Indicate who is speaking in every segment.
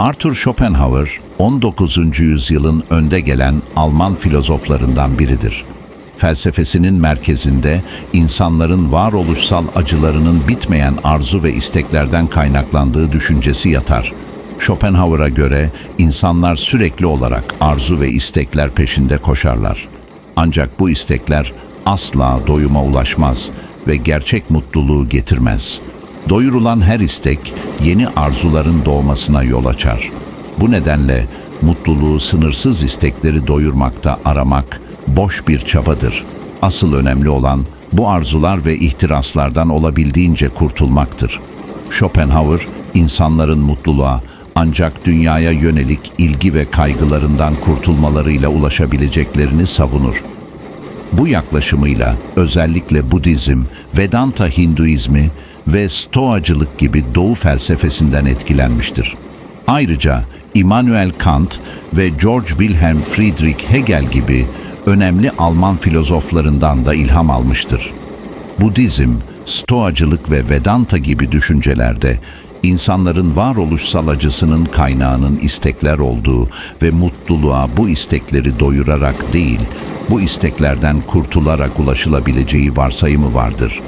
Speaker 1: Arthur Schopenhauer, 19. yüzyılın önde gelen Alman filozoflarından biridir. Felsefesinin merkezinde insanların varoluşsal acılarının bitmeyen arzu ve isteklerden kaynaklandığı düşüncesi yatar. Schopenhauer'a göre insanlar sürekli olarak arzu ve istekler peşinde koşarlar. Ancak bu istekler asla doyuma ulaşmaz ve gerçek mutluluğu getirmez. Doyurulan her istek yeni arzuların doğmasına yol açar. Bu nedenle mutluluğu sınırsız istekleri doyurmakta aramak boş bir çabadır. Asıl önemli olan bu arzular ve ihtiraslardan olabildiğince kurtulmaktır. Schopenhauer, insanların mutluluğa ancak dünyaya yönelik ilgi ve kaygılarından kurtulmalarıyla ulaşabileceklerini savunur. Bu yaklaşımıyla özellikle Budizm, Vedanta Hinduizmi ve Stoacılık gibi Doğu felsefesinden etkilenmiştir. Ayrıca Immanuel Kant ve George Wilhelm Friedrich Hegel gibi önemli Alman filozoflarından da ilham almıştır. Budizm, Stoacılık ve Vedanta gibi düşüncelerde insanların varoluşsal acısının kaynağının istekler olduğu ve mutluluğa bu istekleri doyurarak değil, bu isteklerden kurtularak ulaşılabileceği varsayımı vardır.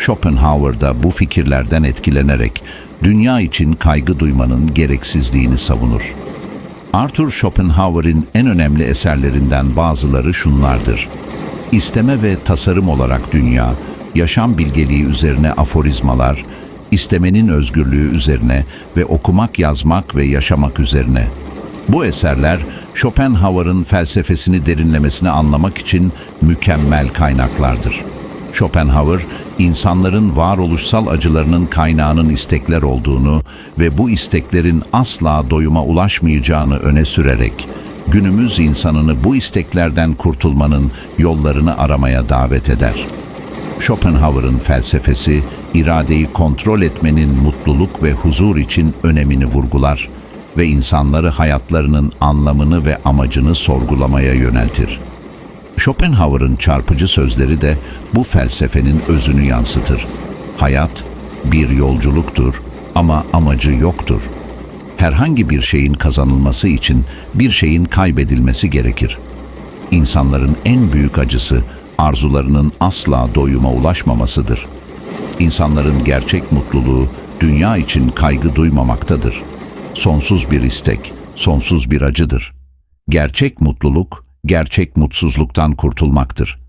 Speaker 1: Schopenhauer da bu fikirlerden etkilenerek dünya için kaygı duymanın gereksizliğini savunur. Arthur Schopenhauer'in en önemli eserlerinden bazıları şunlardır. İsteme ve tasarım olarak dünya, yaşam bilgeliği üzerine aforizmalar, istemenin özgürlüğü üzerine ve okumak, yazmak ve yaşamak üzerine. Bu eserler Schopenhauer'ın felsefesini derinlemesine anlamak için mükemmel kaynaklardır. Schopenhauer, insanların varoluşsal acılarının kaynağının istekler olduğunu ve bu isteklerin asla doyuma ulaşmayacağını öne sürerek, günümüz insanını bu isteklerden kurtulmanın yollarını aramaya davet eder. Schopenhauer'ın felsefesi, iradeyi kontrol etmenin mutluluk ve huzur için önemini vurgular ve insanları hayatlarının anlamını ve amacını sorgulamaya yöneltir. Schopenhauer'ın çarpıcı sözleri de bu felsefenin özünü yansıtır. Hayat bir yolculuktur ama amacı yoktur. Herhangi bir şeyin kazanılması için bir şeyin kaybedilmesi gerekir. İnsanların en büyük acısı arzularının asla doyuma ulaşmamasıdır. İnsanların gerçek mutluluğu dünya için kaygı duymamaktadır. Sonsuz bir istek, sonsuz bir acıdır. Gerçek mutluluk, gerçek mutsuzluktan kurtulmaktır.